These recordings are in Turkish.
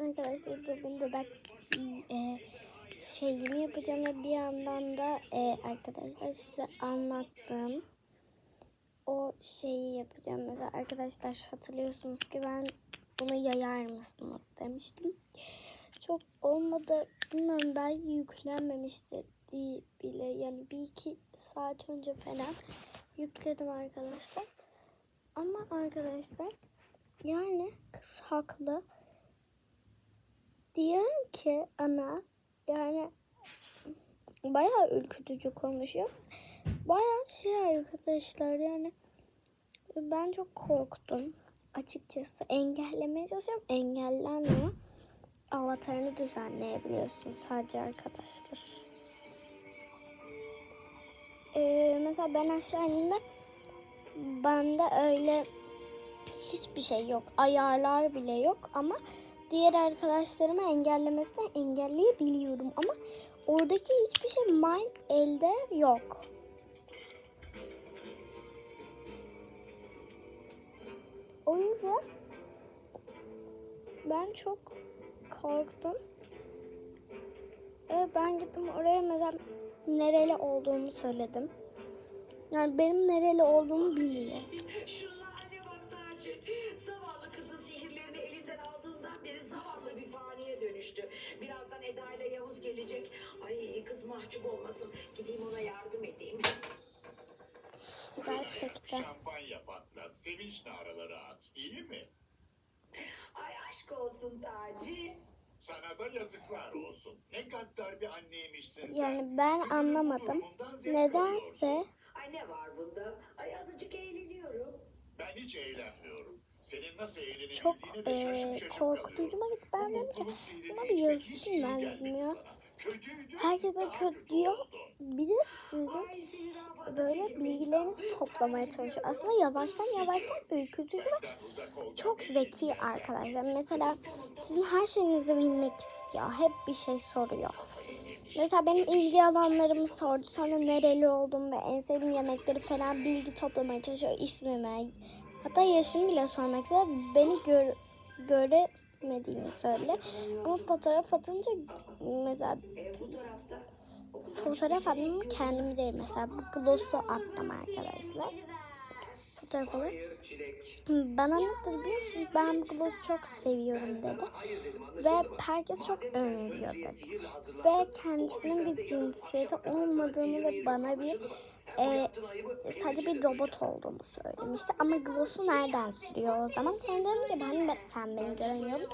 Arkadaşlar bugün dudak e, şeyimi yapacağım ve bir yandan da e, arkadaşlar size anlattığım o şeyi yapacağım. Mesela arkadaşlar hatırlıyorsunuz ki ben bunu yayar mısınız demiştim. Çok olmadı. Bilmiyorum belki yüklenmemiştir diye bile. Yani bir iki saat önce falan yükledim arkadaşlar. Ama arkadaşlar yani kız haklı. Diyorum ki ana yani bayağı ürkütücü konuşuyor. Bayağı şey arkadaşlar yani ben çok korktum. Açıkçası engellemeye çalışıyorum. Engellenmiyor. Avatarını düzenleyebiliyorsun sadece arkadaşlar. Ee, mesela ben aşağı indiğimde bende öyle hiçbir şey yok. Ayarlar bile yok ama diğer arkadaşlarımı engellemesine engelleyebiliyorum ama oradaki hiçbir şey my elde yok. O yüzden ben çok korktum. Ve ben gittim oraya mesela nereli olduğumu söyledim. Yani benim nereli olduğumu gelecek. Ay kız mahcup olmasın. Gideyim ona yardım edeyim. Gerçekten. Şampanya patlat, sevinç naraları at. İyi mi? Ay aşk olsun Taci. Sana da yazıklar olsun. Ne gaddar bir anneymişsin sen. Yani ben Kızının anlamadım. durumundan zevk Nedense alıyorsun. Ay ne var bunda? Ay azıcık eğleniyorum. Ben hiç eğlenmiyorum. Senin nasıl eğlenebildiğine çok de eee şaşıp şaşıp korkutucuma gitti. Ben dedim ki Mutluluk sihrini buna bir yazısın hiç iyi gelmedi sana. Herkes kötü kötü diyor. Bir de sizin böyle bilgilerinizi toplamaya çalışıyor. Aslında yavaştan yavaştan ürkütücü ve çok zeki arkadaşlar. Mesela sizin her şeyinizi bilmek istiyor. Hep bir şey soruyor. Mesela benim ilgi alanlarımı sordu. Sonra nereli olduğumu ve en sevdiğim yemekleri falan bilgi toplamaya çalışıyor. İsmimi, hatta yaşımı bile sormak istiyor. Beni gör, göremediğini söyle. Ama fotoğraf atınca mesela fotoğraf attım kendimi değil. Mesela bu gloss'u attım arkadaşlar. Fotoğraf bana ne dedi biliyor musun? Ben bu gloss'u çok seviyorum dedi. Ve herkes çok öneriyor dedi. Ve kendisinin bir cinsiyeti olmadığını ve bana bir e, sadece bir robot olduğumu söylemişti. Ama gloss'u nereden sürüyor o zaman? Sonra dedim ki ben, sen beni göremiyorum.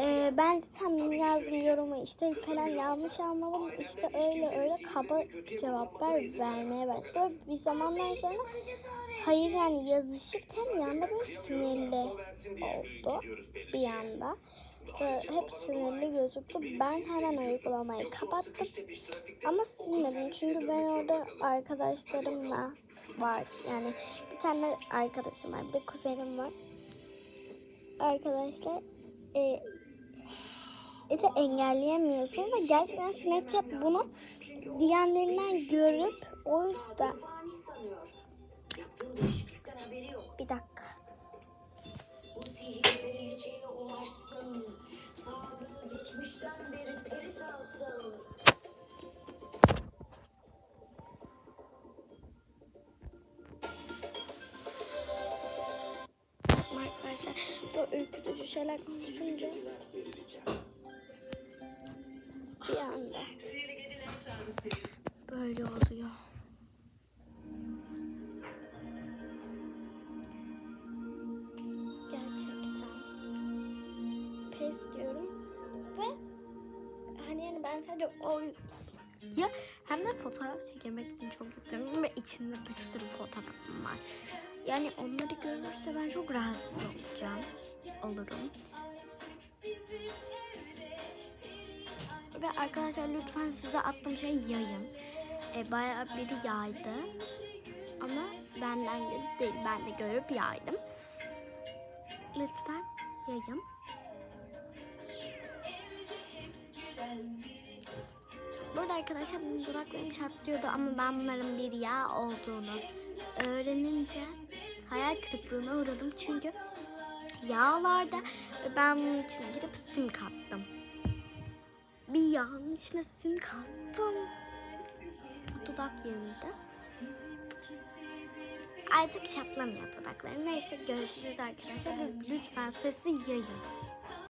E, ben sen yazdım yorumu işte falan yanlış anlamadım. İşte öyle öyle kaba cevaplar vermeye başladı. Böyle bir zamandan sonra hayır yani yazışırken bir anda böyle sinirli oldu bir anda. Böyle hep sinirli gözüktü. Ben hemen uygulamayı kapattım. Ama silmedim çünkü ben orada arkadaşlarımla var. Yani bir tane arkadaşım var, bir de kuzenim var. Arkadaşlar e, e de engelleyemiyorsun ve gerçekten Snapchat bunu diğerlerinden görüp o yüzden bir dakika. Arkadaşlar bu ürkütücü şeyler konuşunca bir anda böyle oluyor. Pes diyorum ve hani yani ben sadece o ya hem de fotoğraf çekilmek için çok yüklüyorum ve içinde bir sürü fotoğrafım var. Yani onları görürse ben çok rahatsız olacağım. Olurum. Ve arkadaşlar lütfen size attığım şey yayın. E, bayağı biri yaydı. Ama benden değil, ben de görüp yaydım. Lütfen yayın. Burada arkadaşlar benim dudaklarım çatlıyordu ama ben bunların bir yağ olduğunu öğrenince hayal kırıklığına uğradım çünkü yağlarda ben bunun içine gidip sim kattım. Bir yağın içine sim kattım. Dudak yağıydı. Artık çatlamıyor dudaklarım. Neyse görüşürüz arkadaşlar. Lütfen sesi yayın.